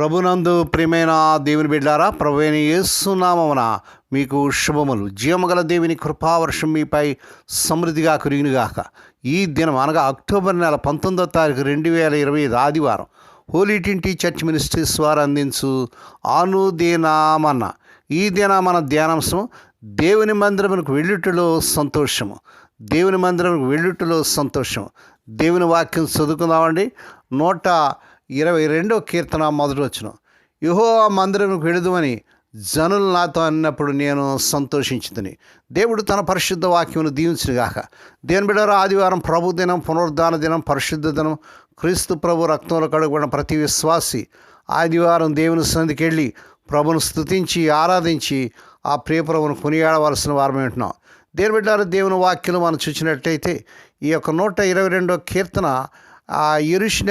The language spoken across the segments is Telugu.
ప్రభునందు ప్రియమైన దేవుని బిడ్డారా ప్రభువైన యేసునామమున మీకు శుభములు. జీవమగల దేవుని కృపావర్షం మీపై సమృద్ధిగా కురిగినగాక ఈ దినం అనగా అక్టోబర్ నెల పంతొమ్మిదో తారీఖు రెండు వేల ఇరవై ఐదు ఆదివారం హోలీ టింటి చర్చ్ మినిస్ట్రీస్ వారు అందించు ఆనుదీనామన్న ఈ దిన మన ధ్యానాంశం దేవుని మందిరమునకు వెళ్ళుటలో సంతోషము. దేవుని మందిరమునకు వెళ్ళుటలో సంతోషం దేవుని వాక్యం చదువుకుందామండి. నూట ఇరవై రెండో కీర్తన మొదటి వచ్చిన యుహో ఆ మందిరంకు వెళుదుమని జనులు నాతో అన్నప్పుడు నేను సంతోషించిందని. దేవుడు తన పరిశుద్ధ వాక్యమును దీవించుగాక దేని బిడ్డారు ఆదివారం ప్రభు దినం పునరుద్ధాన దినం పరిశుద్ధ దినం క్రీస్తు ప్రభు రక్తంలో కడుగుబడిన ప్రతి విశ్వాసి ఆదివారం దేవుని సన్నిధికి వెళ్ళి ప్రభును స్తుతించి ఆరాధించి ఆ ప్రియప్రభును కొనియాడవలసిన వారం వింటున్నాం దేని బిడ్డారు దేవుని వాక్యం మనం చూసినట్లయితే ఈ యొక్క నూట ఇరవై రెండో కీర్తన ఆ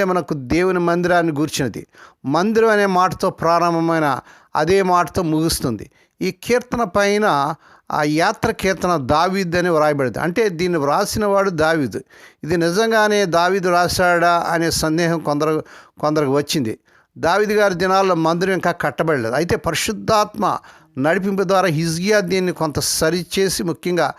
మనకు దేవుని మందిరాన్ని గూర్చినది. మందిరం అనే మాటతో ప్రారంభమైన అదే మాటతో ముగుస్తుంది. ఈ కీర్తన పైన ఆ యాత్ర కీర్తన దావీద్ అని వ్రాయబడింది. అంటే దీన్ని వ్రాసినవాడు దావీద్. ఇది నిజంగానే దావీద్ రాశాడా అనే సందేహం కొందరు కొందరికి వచ్చింది. దావీద్ గారి దినాల్లో మందిరం ఇంకా కట్టబడలేదు. అయితే పరిశుద్ధాత్మ నడిపింపు ద్వారా హిజ్గియా దీన్ని కొంత సరిచేసి ముఖ్యంగా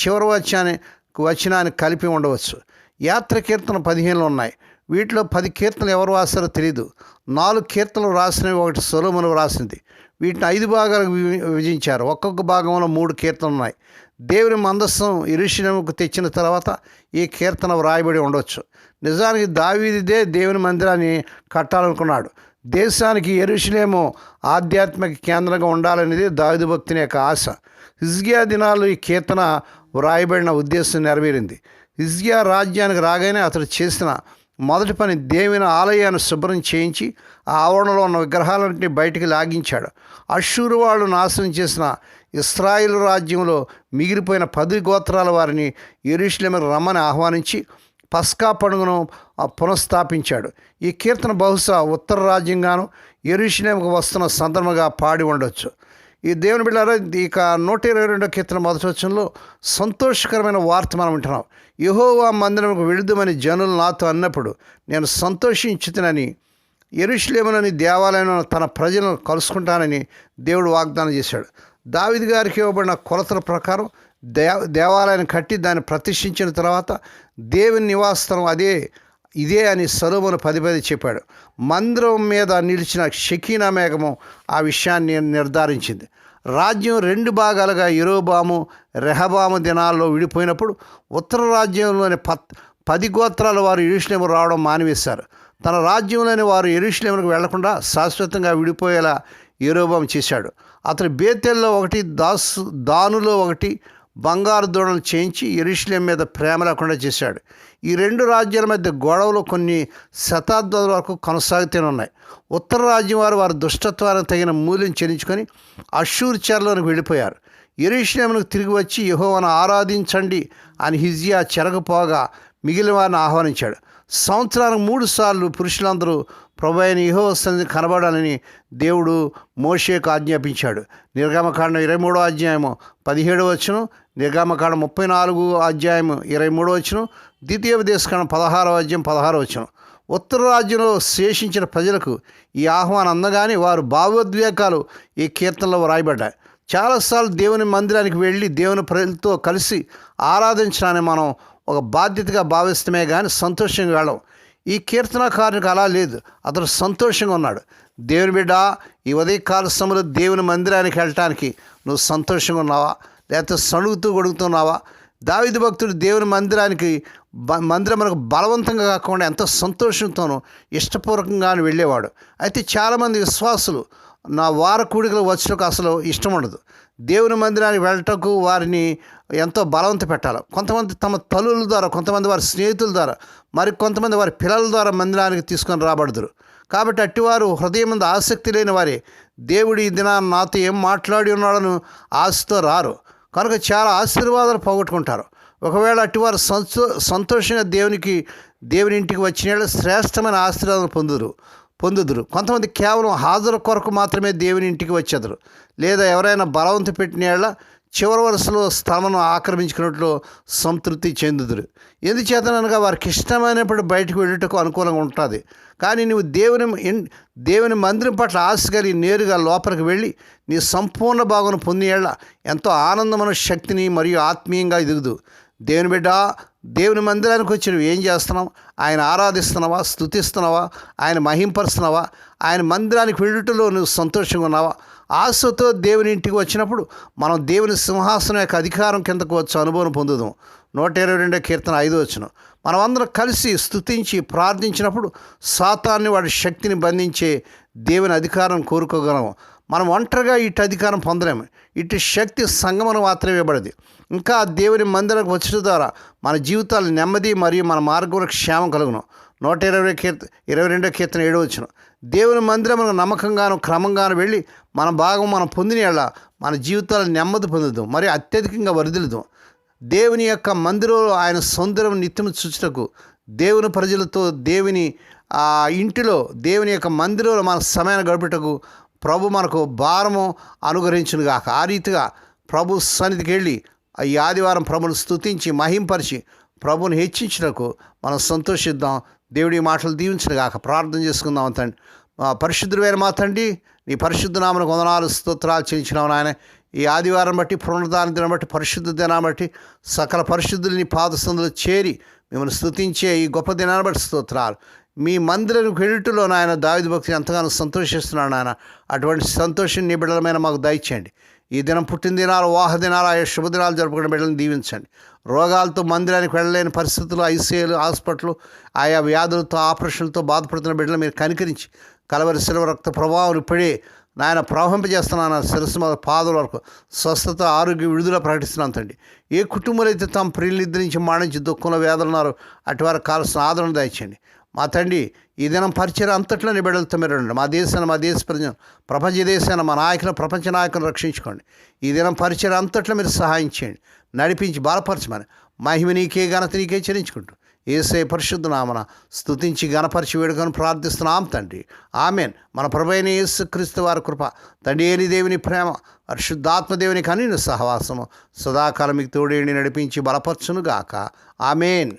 చివరి వచ్చాని వచనాన్ని కలిపి ఉండవచ్చు. యాత్ర కీర్తన పదిహేనులు ఉన్నాయి. వీటిలో పది కీర్తనలు ఎవరు రాస్తారో తెలియదు నాలుగు కీర్తనలు రాసినవి ఒకటి సొలమును రాసింది. వీటిని ఐదు భాగాలకు విభ- విభజించారు. ఒక్కొక్క భాగంలో మూడు కీర్తనలు ఉన్నాయి. దేవుని మందస్సం ఇరుషినముకు తెచ్చిన తర్వాత ఈ కీర్తన వ్రాయబడి ఉండవచ్చు నిజానికి దావీదిదే దేవుని మందిరాన్ని కట్టాలనుకున్నాడు. దేశానికి ఎరుషులేమో ఆధ్యాత్మిక కేంద్రంగా ఉండాలనేది దావిదు భక్తుని యొక్క ఆశ. హిజ్గియా దినాలు ఈ కీర్తన వ్రాయబడిన ఉద్దేశం నెరవేరింది. హిజ్గియా రాజ్యానికి రాగానే అతడు చేసిన మొదటి పని దేవుని ఆలయాన్ని శుభ్రం చేయించి ఆ ఆవరణలో ఉన్న విగ్రహాలన్నింటినీ బయటికి లాగించాడు. అషూరు వాళ్ళు నాశనం చేసిన ఇస్రాయిల్ రాజ్యంలో మిగిలిపోయిన పది గోత్రాల వారిని ఎరుషులేమికి రమ్మని ఆహ్వానించి పస్కా పండుగను పునఃస్థాపించాడు. ఈ కీర్తన బహుశా ఉత్తర రాజ్యంగాను ఎరుషులేముకు వస్తున్న సందర్భంగా పాడి ఉండొచ్చు. ఈ దేవుని బిడ్డారా ఇక నూట ఇరవై రెండో కీర్తన మొదటి వచ్చంలో సంతోషకరమైన వార్త మనం వింటున్నాం. యహోవా మందిరంకు వెళుదామని జనులు నాతో అన్నప్పుడు నేను సంతోషించుతానని ఎరుషులేమునని దేవాలయంలో తన ప్రజలను కలుసుకుంటానని దేవుడు వాగ్దానం చేశాడు. దావిది గారికి ఇవ్వబడిన కొలతల ప్రకారం దే దేవాలయాన్ని కట్టి దాన్ని ప్రతిష్ఠించిన తర్వాత దేవుని నివాసం అదే ఇదే అని సొలొమోను పది పది చెప్పాడు. మందిరం మీద నిలిచిన షకీనా మేఘము ఆ విషయాన్ని నిర్ధారించింది. రాజ్యం రెండు భాగాలుగా ఇరోబాము రెహబాము దినాల్లో విడిపోయినప్పుడు ఉత్తర రాజ్యంలోని పత్ పది గోత్రాల వారు ఎరుషులేము రావడం మానివేశారు. తన రాజ్యంలోని వారు ఎరుషులేములకు వెళ్ళకుండా శాశ్వతంగా విడిపోయేలా ఎరోబాం చేశాడు. అతను బేతెల్లో ఒకటి దాసు దానులో ఒకటి బంగారు దూడలు చేయించి ఎరుషులేం మీద ప్రేమ లేకుండా చేశాడు. ఈ రెండు రాజ్యాల మధ్య గొడవలు కొన్ని శతాబ్దాల వరకు కొనసాగుతూనే ఉన్నాయి. ఉత్తర రాజ్యం వారు వారి దుష్టత్వానికి తగిన మూల్యం చెల్లించుకొని అశూర్చర్లోనికి వెళ్ళిపోయారు. ఎరుషులేమునికి తిరిగి వచ్చి యహోవను ఆరాధించండి అని హిజియా చెరగపోగా మిగిలిన వారిని ఆహ్వానించాడు. సంవత్సరానికి మూడు సార్లు పురుషులందరూ ప్రభు అయిన యహో సన్నిధి కనబడాలని దేవుడు మోషేకు ఆజ్ఞాపించాడు. నిర్గమకాండం ఇరవై మూడో అధ్యాయము పదిహేడు వచ్చును నిర్గమకాండం ముప్పై నాలుగు అధ్యాయము ఇరవై మూడో వచ్చును ద్వితీయోపదేశకాండం పదహారవ అధ్యాయం పదహారవ వచ్చిన ఉత్తర రాజ్యంలో శేషించిన ప్రజలకు ఈ ఆహ్వానం అందగానే వారు భావోద్వేగాలు ఈ కీర్తనలో రాయబడ్డాయి చాలాసార్లు దేవుని మందిరానికి వెళ్ళి దేవుని ప్రజలతో కలిసి ఆరాధించడాన్ని మనం ఒక బాధ్యతగా భావిస్తమే కానీ సంతోషంగా వెళ్ళం. ఈ కీర్తనకారునికి అలా లేదు. అతడు సంతోషంగా ఉన్నాడు. దేవుని బిడ్డ ఈ ఉదయకాల సమయంలో దేవుని మందిరానికి వెళ్ళటానికి నువ్వు సంతోషంగా ఉన్నావా? లేకపోతే సణుగుతూ గొడుగుతున్నావా దావిది భక్తుడు దేవుని మందిరానికి మందిరం మనకు బలవంతంగా కాకుండా ఎంతో సంతోషంతోనూ ఇష్టపూర్వకంగా వెళ్ళేవాడు. అయితే చాలామంది విశ్వాసులు నా వార కూడికలు వచ్చటకు అసలు ఇష్టం ఉండదు. దేవుని మందిరానికి వెళ్ళటకు వారిని ఎంతో బలవంత పెట్టాలి. కొంతమంది తమ తల్లుల ద్వారా కొంతమంది వారి స్నేహితుల ద్వారా మరి కొంతమంది వారి పిల్లల ద్వారా మందిరానికి తీసుకొని రాబడదురు. కాబట్టి అట్టివారు హృదయం మీద ఆసక్తి లేని వారే దేవుడు ఈ నాతో ఏం మాట్లాడి ఉన్నాడను ఆశతో రారు. కనుక చాలా ఆశీర్వాదాలు పోగొట్టుకుంటారు. ఒకవేళ అటువారు సంతో సంతోషంగా దేవునికి దేవుని ఇంటికి వచ్చిన శ్రేష్టమైన ఆశీర్వాదం పొందుదురు పొందుదురు. కొంతమంది కేవలం హాజరు కొరకు మాత్రమే దేవుని ఇంటికి వచ్చేదరు. లేదా ఎవరైనా బలవంత పెట్టిన చివరి వరుసలో స్థలమును ఆక్రమించుకున్నట్లు సంతృప్తి చెందుదురు. ఎందుచేతనగా వారికి ఇష్టమైనప్పుడు బయటకు వెళ్ళుటకు అనుకూలంగా ఉంటుంది. కానీ నువ్వు దేవుని దేవుని మందిరం పట్ల ఆశ కలిగి నేరుగా లోపలికి వెళ్ళి నీ సంపూర్ణ భాగం పొందేళ్ళ ఎంతో ఆనందమైన శక్తిని మరియు ఆత్మీయంగా ఎదుగుదు దేవుని బిడ్డ దేవుని మందిరానికి వచ్చి నువ్వు ఏం చేస్తున్నావు? ఆయన ఆరాధిస్తున్నావా? స్తుతిస్తున్నావా? ఆయన మహింపరుస్తున్నావా? ఆయన మందిరానికి వెళ్ళుటలో నువ్వు సంతోషంగా ఉన్నావా? ఆశతో దేవుని ఇంటికి వచ్చినప్పుడు మనం దేవుని సింహాసనం యొక్క అధికారం కిందకు వచ్చి అనుభవం పొందుదాం. నూట ఇరవై రెండో కీర్తన ఐదు వచ్చిన మనమందరం కలిసి స్థుతించి ప్రార్థించినప్పుడు సాతాన్ని వాడి శక్తిని బంధించే దేవుని అధికారం కోరుకోగలము. మనం ఒంటరిగా ఇటు అధికారం పొందలేము. ఇటు శక్తి సంగమనం మాత్రమే ఇవ్వబడింది. ఇంకా దేవుని మందిరానికి వచ్చడం ద్వారా మన జీవితాలు నెమ్మది మరియు మన మార్గంలో క్షేమం కలుగును. నూట ఇరవై కీర్త ఇరవై రెండో కీర్తన ఏడో వచ్చిన. దేవుని మందిరమునకు నమ్మకంగాను క్రమంగాను వెళ్ళి మన భాగం మనం పొందిన యెడల మన జీవితాలు నెమ్మది పొందుదాం మరియు అత్యధికంగా వరిదిలుదాం దేవుని యొక్క మందిరంలో ఆయన సౌందర్యం నిత్యం చూచుటకు దేవుని ప్రజలతో దేవుని ఆ ఇంటిలో దేవుని యొక్క మందిరంలో మన సమయాన్ని గడుపుటకు ప్రభు మనకు భారము అనుగ్రహించునుగాక. ఆ రీతిగా ప్రభు సన్నిధికి వెళ్ళి ఈ ఆదివారం ప్రభుని స్తుతించి మహింపరిచి ప్రభుని హెచ్చించుటకు మనం సంతోషిద్దాం. దేవుడి మాటలు దీవించినగాక. ప్రార్థన చేసుకుందాం తండ్రి. మా పరిశుద్ధుడైన మా తండ్రి నీ పరిశుద్ధ నామను వందనాలు స్తోత్రాలు చేయించినావు నాయన. ఈ ఆదివారం బట్టి పునరుద్ధాన దినం బట్టి పరిశుద్ధ దినాన్ని బట్టి సకల పరిశుద్ధుల్ని పాదసందులు చేరి మిమ్మల్ని స్థుతించే ఈ గొప్ప దినాన్ని బట్టి స్తోత్రాలు. మీ మందిరం వెళ్ళుటలో నాయన దావిది భక్తి ఎంతగానో సంతోషిస్తున్నాను నాయన. అటువంటి సంతోషం నీ బిడ్డలమైన మాకు దయచేయండి. ఈ దినం పుట్టిన దినాలు వాహ దినాలు ఆయా శుభదినాలు జరుపుకునే బిడ్డలను దీవించండి. రోగాలతో మందిరానికి వెళ్ళలేని పరిస్థితులు ఐసీఐలు హాస్పిటల్ ఆయా వ్యాధులతో ఆపరేషన్లతో బాధపడుతున్న బిడ్డలు మీరు కనికరించి కలవరి శిలవ రక్త ప్రభావం ఇప్పుడే నాయన ప్రవహింపజేస్తున్నాను శిరస్సు మీద పాదల వరకు స్వస్థత ఆరోగ్య విడుదల ప్రకటిస్తున్నాను తండ్రి. ఏ కుటుంబాలు అయితే తమ ప్రియులు నిద్రించి మాణించి దుఃఖంలో వేదలున్నారో అటువారు కాల్సిన కావాల్సిన ఆదరణ దాయించండి మా తండ్రి ఈ దినం పరిచయం అంతట్లో నిబెడలతో మీరు ఉండండి. మా దేశాన్ని మా దేశ ప్రజలు ప్రపంచ దేశాన్ని మా నాయకులను ప్రపంచ నాయకులను రక్షించుకోండి. ఈ దినం పరిచయం అంతట్లో మీరు సహాయం చేయండి. నడిపించి బలపరచమని మహిమ నీకే ఘనత నీకే చెల్లించుకుంటూ ఏసే పరిశుద్ధనామన స్థుతించి స్తుతించి గణపరిచి వేడుకొని ప్రార్థిస్తున్నాం తండ్రి. ఆమెన్. మన ప్రభైన యేసు క్రీస్తు వారి కృప తండ్రి ఏని దేవుని ప్రేమ పరిశుద్ధాత్మదేవుని కనీన సహవాసము సదాకాలం మీకు తోడేండి నడిపించి బలపరచునుగాక. ఆమెన్.